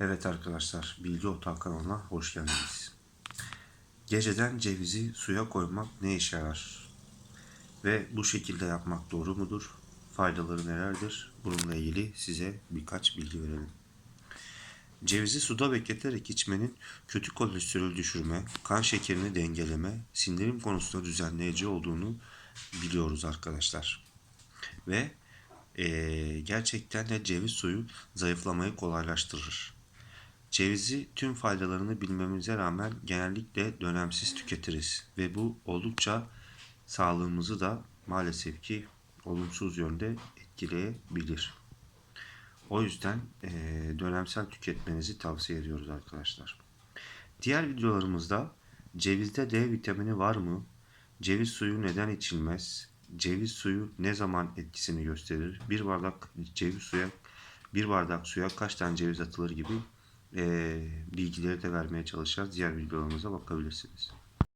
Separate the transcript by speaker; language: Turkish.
Speaker 1: Evet arkadaşlar, Bilgi Otağı kanalına hoş geldiniz. Geceden cevizi suya koymak ne işe yarar? Ve bu şekilde yapmak doğru mudur? Faydaları nelerdir? Bununla ilgili size birkaç bilgi verelim. Cevizi suda bekleterek içmenin kötü kolesterol düşürme, kan şekerini dengeleme, sindirim konusunda düzenleyici olduğunu biliyoruz arkadaşlar. Ve eee, gerçekten de ceviz suyu zayıflamayı kolaylaştırır. Cevizi tüm faydalarını bilmemize rağmen genellikle dönemsiz tüketiriz ve bu oldukça sağlığımızı da maalesef ki olumsuz yönde etkileyebilir. O yüzden eee, dönemsel tüketmenizi tavsiye ediyoruz arkadaşlar. Diğer videolarımızda cevizde D vitamini var mı? Ceviz suyu neden içilmez? Ceviz suyu ne zaman etkisini gösterir? Bir bardak ceviz suya bir bardak suya kaç tane ceviz atılır gibi bilgileri de vermeye çalışacağız. Diğer videolarımıza bakabilirsiniz.